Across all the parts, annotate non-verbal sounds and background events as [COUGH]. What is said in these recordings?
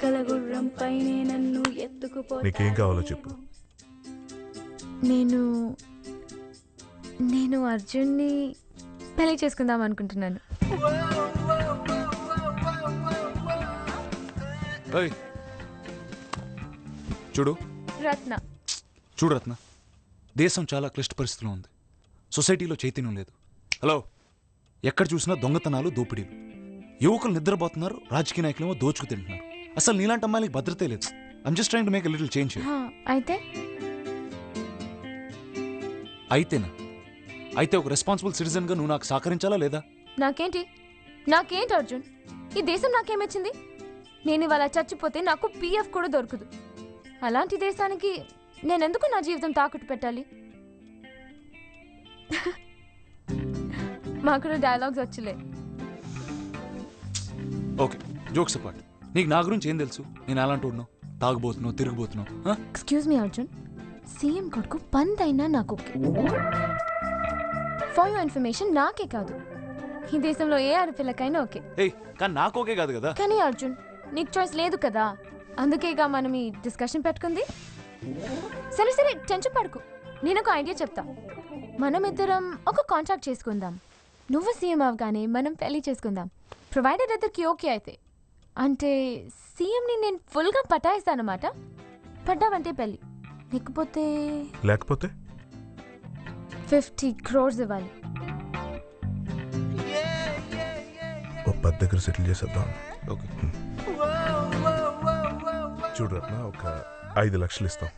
రెక్కల గుర్రం పైనే నన్ను ఎత్తుకుపో నీకేం కావాలో చెప్పు. నేను నేను అర్జున్ని పెళ్ళి చేసుకుందాం అనుకుంటున్నాను. ఏయ్ చూడు. రత్న. చూడు రత్న దేశం చాలా క్లిష్ట పరిస్థితిలో ఉంది. సొసైటీలో చైతన్యం లేదు. హలో ఎక్కడ చూసినా దొంగతనాలు దోపిడీలు. యువకులు నిద్రపోతున్నారు రాజకీయ నాయకులేమో దోచుకు తింటున్నారు. అసలు నీలాంటి అమ్మాయిలకి భద్రతే లేదు. I'm just trying to make little change హా, అయితే? అయితేనా? అయితే ఒక రెస్పాన్సిబుల్ సిటిజన్గా నువ్వు నాకు సహకరించాలా లేదా? నాకేంటి? నాకేంటి అర్జున్? ఈ దేశం నాకేమిచ్చింది? నేను ఇవాళ చచ్చిపోతే నాకు పీఎఫ్ కూడా దొరకదు. అలాంటి దేశానికి నేనెందుకు నా జీవితం తాకట్టు పెట్టాలి? మాకు డైలాగ్స్ వచ్చలే. ఓకే జోక్స్ అపార్ట్ నీకు నా గురించి ఏం తెలుసు? నేను అలాంటి ఉన్నావు తాగుబోతున్నావు తిరిగిపోతున్నావు? ఎక్స్క్యూజ్ మీ అర్జున్ సీఎం కొడుకు పంత్ అయినా నాకు ఫర్ యువర్ ఇన్ఫర్మేషన్ నాకే కాదు. ఈ దేశంలో ఏ ఆడపిల్లకైనా ఓకే. ఏయ్ కానీ నాకు ఓకే కాదు కదా? కానీ అర్జున్ నీకు చాయిస్ లేదు కదా? అందుకేగా మనం ఈ డిస్కషన్ పెట్టుకుంది. సరే సరే టెన్షన్ పడుకు. నేను ఒక ఐడియా చెప్తా. మనం ఇద్దరం ఒక కాంట్రాక్ట్ చేసుకుందాం. నువ్వు సీఎం అవగానే మనం పెళ్ళి చేసుకుందాం. ప్రొవైడర్ ఇద్దరికి ఓకే అయితే. అంటే సీఎంని నేను ఫుల్గా పటాయిస్తానమాట. పడ్డావంటే పెళ్ళి. లేకపోతే లేకపోతే? ఫిఫ్టీ క్రోర్స్ ఇవ్వాలి. ఓ పది దగ్గర సెటిల్ చేసేద్దాం. ఓకే. చూడు రత్న ఒక ఐదు లక్షలు ఇస్తాం.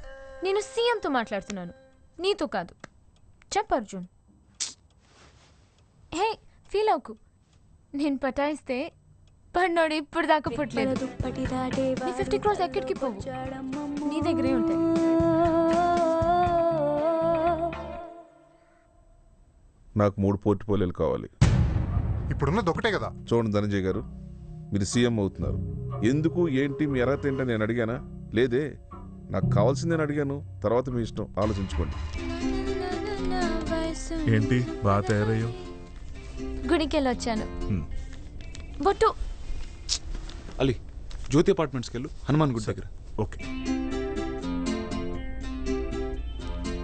నేను సీఎంతో మాట్లాడుతున్నాను. నీతో కాదు. చెప్పు అర్జున్. హే ఫీల్ అవుకు నేను పటాయిస్తే పన్నోడు ఇప్పుడు దాకా పుట్టలేదు. నీ 50 crores ఎక్కడికి పోవు? నీ దగ్గరే ఉంటాయి. నాకు మూడు పోర్ట్ఫోలియోలు కావాలి. ఇప్పుడున్నది ఒకటే కదా. చూడండి ధనంజయ్ గారు మీరు సీఎం అవుతున్నారు. ఎందుకు ఏంటి మీ అర్హత ఏంటని నేను అడిగానా? లేదే నాకు కావాల్సింది నేను అడిగాను. తర్వాత మీ ఇష్టం ఆలోచించుకోండి. ఏంటి బాగా తయారయ్యావు? గుడికి వెళ్ళి వచ్చాను హ్మ్. బొట్టు. అలీ జ్యోతి అపార్ట్మెంట్స్కి వెళ్ళు. హనుమాన్ గుడి దగ్గర. ఓకే.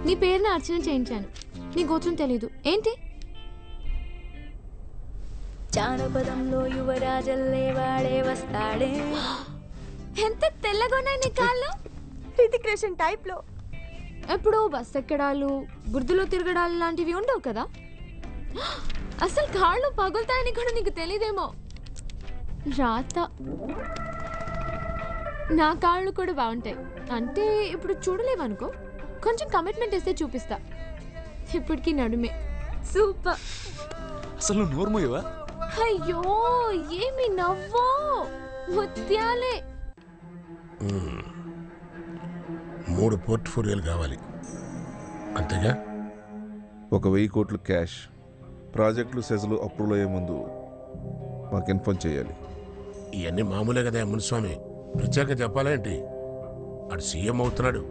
నీ పేరుని అర్చన చేయించాను. నీ గోత్రం తెలీదు. ఏంటి? జానపదంలో యువరాజల్లే వాడే వస్తాడే. [GASPS] ఎంత తెల్లగా ఉన్నాయి నీ కాళ్ళు? హృతిక్ రోషన్ టైప్లో ఎప్పుడో బస్ ఎక్కడాలు బురదలో తిరగడాలు లాంటివి ఉండవు కదా? [GASPS] అసలు కాళ్ళు పగులుతాయని కూడా నీకు తెలియదేమో రాత. నా కాళ్ళు కూడా బాగుంటాయి. అంటే ఇప్పుడు చూడలేవనుకో? కొంచెం కమిట్మెంట్ వేస్తే చూపిస్తా. ఇప్పటికి నడుమే. సూపర్. అసలు నువ్వు అయ్యో ఏమి నవ్వో? ముత్యాలే. మూడు పోర్ట్ఫోలియోలు కావాలి. అంతేగా? ఒక వెయ్యి కోట్లు క్యాష్. ప్రాజెక్టులు సెజలు అప్రూవల్ అయ్యే ముందు మాకు ఇన్ఫార్మ్ చేయాలి. ఇవన్నీ మామూలే కదా మునిస్వామి ప్రత్యేక చెప్పాలేంటి ఆడు సీఎం అవుతున్నాడు.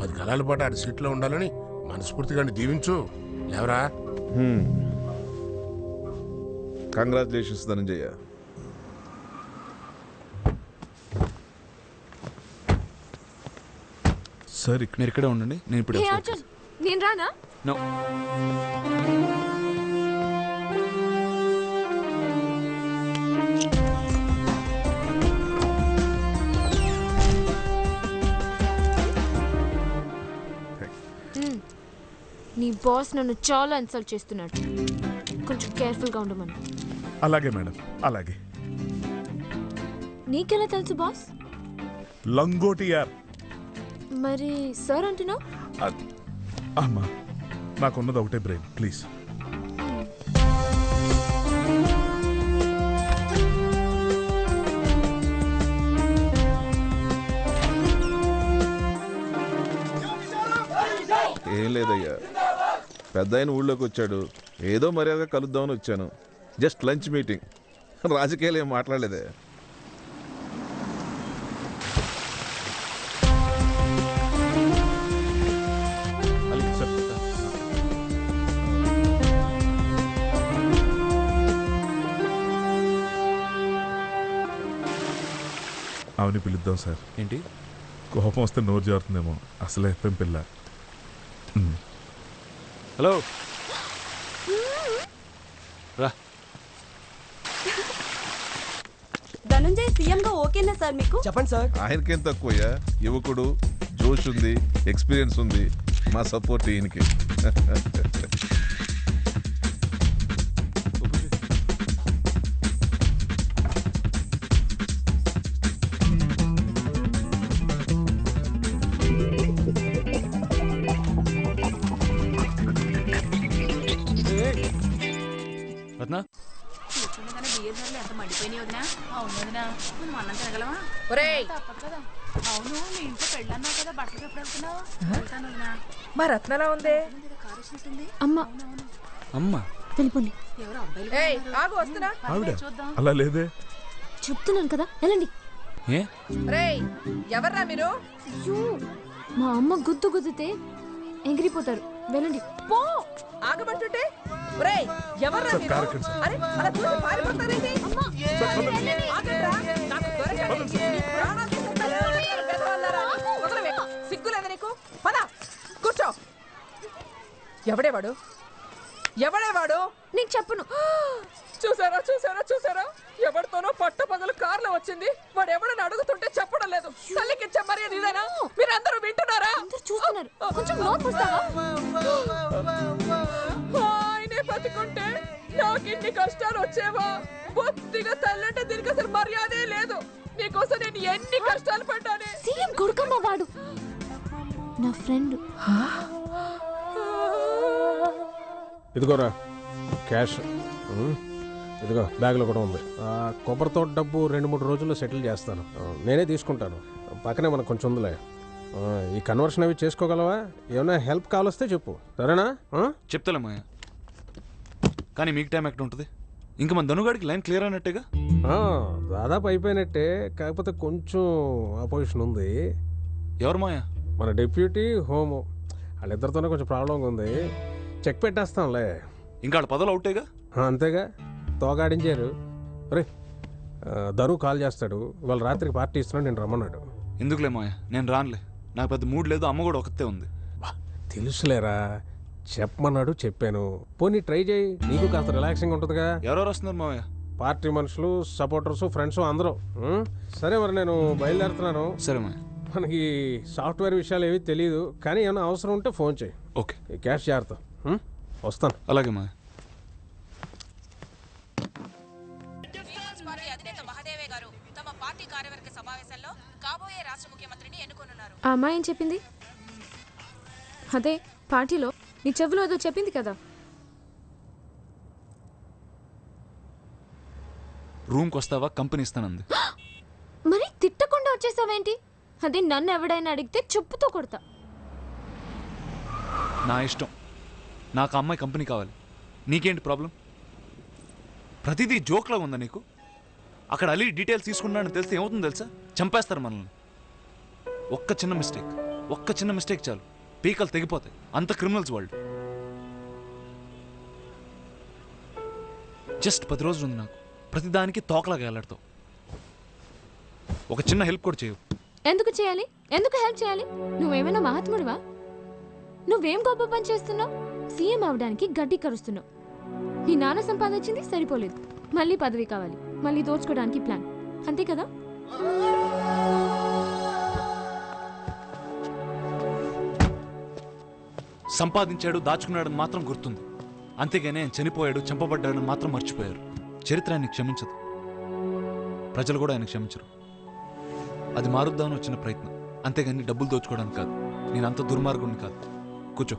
పది కాలాల పాటు ఆడు సీట్లో ఉండాలని మనస్ఫూర్తిగా దీవించు. లేవరా? కంగ్రాచులేషన్స్ ధనంజయ. సార్ ఇక్కడ ఇక్కడే ఉండండి. నేను ఇప్పుడు నేను రానా? బాస్ నన్ను చాలా ఇన్సల్ట్ చేస్తున్నాడు. కొంచెం కేర్ఫుల్గా ఉండమను. అలాగే మేడం. అలాగే. నీకెలా తెలుసు బాస్ లంగోటి యాప్ మరి సార్ అంటున్నావు? అద్- అమ్మా నాకున్నది ఒకటే బ్రెయిన్ ప్లీజ్ ఏం లేదయ్యా. పెద్ద ఆయన ఊళ్ళోకి వచ్చాడు. ఏదో మర్యాదగా కలుద్దామని వచ్చాను. Just lunch meeting. రాజకీయాలు ఏం మాట్లాడలేదే. అలీ సార్ అవును ఆవిని పిలుద్దాం సార్. ఏంటి? కోపం వస్తే నోరు జారుతుందేమో. అసలే ఎఫ్ఎం పిల్ల. హలో. రా. ధనుంజయ్ సీఎం గా ఓకేనా సార్ మీకు? చెప్పండి సార్. ఆయనకేం తక్కువయ్యా? యువకుడు జోష్ ఉంది ఎక్స్పీరియన్స్ ఉంది మా సపోర్ట్ ఈయనకి. ఒరేయ్! మా రత్నలా ఉంది? అమ్మ. అమ్మ. వెళ్ళిపోండి. ఏయ్ ఆగు వస్తున్నా. ఆవిడ? అలా లేదే. చెప్తున్నాను కదా వెళ్ళండి. ఏ? రేయ్ ఎవర్రా మీరు? అయ్యో మా అమ్మ గుద్దు గుద్దితే ఎగిరిపోతారు. వెళ్ళండి. పో! ఆగమంటుంటే? ఒరేయ్ ఎవర్రా మీరు? కారు ఎక్కండి, సార్. అరే అలా చూసి పారిపోతారేంటి అమ్మా ఆగండ్రా. నాకు దొరకండి. మీ ప్రాణాలు తీసేస్తాను. వెధవల్లారా. వదలవే. సిగ్గులేదు నీకు? పద. కూర్చో. ఎవడేవాడు? ఎవడేవాడు? నేను చెప్పను. చూసారా చూసారా చూసారా? ఎవరితోనో పట్ట పగలు కార్లో వచ్చింది. వాడు ఎవడని అడుగుతుంటే చెప్పడం లేదు. తల్లికిచ్చే మర్యాద ఇదేనా? మీరందరూ వింటున్నారా? అందరు చూస్తున్నారు. కొంచెం నోట్ పుస్తావా ఆయనే బతుకుంటే నాకు ఇన్ని కష్టాలు వచ్చేవా? బొత్తిగా తల్లంటే దీనికి అసలు మర్యాదే లేదు. నీకోసం నేను ఎన్ని కష్టాలు పడ్డానే? సీఎం కొడుకమ్మ వాడు. నా ఫ్రెండ్. ఇదిగోరా క్యాష్. ఇదిగో బ్యాగ్లో కూడా ఉంది. ఆ, కొబ్బరితో డబ్బు రెండు మూడు రోజుల్లో సెటిల్ చేస్తాను. నేనే తీసుకుంటాను. పక్కనే మనకు కొంచెం ఉందిలే. ఆ, ఈ కన్వర్షన్ అవి చేసుకోగలవా? ఏమైనా హెల్ప్ కావాలొస్తే చెప్పు. సరేనా? ఆ? చెప్తలే మాయ కానీ మీకు టైం ఎక్కడ ఉంటుంది? ఇంకా మన ధనుగాడికి లైన్ క్లియర్ అయినట్టేగా? ఆ, దాదాపు అయిపోయినట్టే. కాకపోతే కొంచెం అపోజిషన్ ఉంది. ఎవరు మాయ మన డిప్యూటీ హోము. వాళ్ళిద్దరితోనే కొంచెం ప్రాబ్లంగా ఉంది. చెక్ పెట్టేస్తాంలే ఇంకా వాళ్ళ పదవులు అవుటేగా ఆ, అంతేగా. తోగాడించారు రే ధను కాల్ చేస్తాడు. ఇవాళ రాత్రికి పార్టీ ఇస్తున్నాడు నేను రమ్మన్నాడు. ఎందుకులే మాయ నేను రానులే. నాకు పెద్ద మూడ్ లేదు అమ్మ కూడా ఒకతే ఉంది. తెలుసులేరా చెప్పమన్నాడు చెప్పాను. పోనీ ట్రై చేయి నీకు కాస్త రిలాక్సింగ్ ఉంటుందిగా. ఎవరెవరు వస్తున్నారు మావయ్య? పార్టీ మనుషులు సపోర్టర్స్ ఫ్రెండ్స్ అందరూ. ఉం? సరే మరి నేను బయలుదేరుతున్నాను. సరే మాయ మనకి సాఫ్ట్వేర్ విషయాలు ఏవి తెలియదు కానీ ఏమైనా అవసరం ఉంటే ఫోన్ చేయి. ఓకే. ఈ క్యాష్ జాగ్రత్త. ఉం? వస్తాను. అలాగే మాయ కాబోయే రాష్ట్ర ముఖ్యమంత్రిని ఎన్నుకోనున్నారు? ఆ అమ్మాయి ఏం చెప్పింది? అదే పార్టీలో నీ చెవులో ఏదో చెప్పింది కదా. రూమ్కి వస్తావా కంపెనీ ఇస్తానంది [GASPS] మరి తిట్టకుండా వచ్చేసావేంటి? అదే నన్ను ఎవడైనా అడిగితే చెప్పుతో కొడతా. నా ఇష్టం. నాకు ఆ అమ్మాయి కంపెనీ కావాలి. నీకేంటి ప్రాబ్లం? ప్రతిదీ జోక్లా ఉందా నీకు? అక్కడ అలీ డీటెయిల్స్ తీసుకున్నాడని తెలిస్తే ఏమవుతుందో తెలుసా? చంపేస్తారు మనల్ని. ఒక్క చిన్న మిస్టేక్ ఒక్క చిన్న మిస్టేక్ చాలు. పీకలు తెగిపోతాయి. అంత క్రిమినల్స్ వాళ్ళు జస్ట్ పది రోజులు ఉంది నాకు. ప్రతిదానికి తోకలాగా వెళ్ళాడుతావు ఒక చిన్న హెల్ప్ కూడా చేయవు ఎందుకు చేయాలి? ఎందుకు హెల్ప్ చేయాలి? నువ్వేమైనా మహాత్ముడివా? నువ్వేం గొప్ప పని చేస్తున్నావు? సీఎం అవడానికి గడ్డి కరుస్తున్నావు. నీ నాన్న సంపాదించింది సరిపోలేదు. మళ్ళీ పదవి కావాలి. మళ్ళీ దోచుకోవడానికి ప్లాన్. అంతే కదా? సంపాదించాడు దాచుకున్నాడని మాత్రం గుర్తుంది. అంతేగానే ఆయన చనిపోయాడు చంపబడ్డాడని మాత్రం మర్చిపోయారు. చరిత్ర ఆయన క్షమించదు. ప్రజలు కూడా ఆయన క్షమించరు. అది మారుద్దామని వచ్చిన ప్రయత్నం. అంతేగాని డబ్బులు దోచుకోవడానికి కాదు. నేను అంత దుర్మార్గుడిని కాదు. కూర్చో.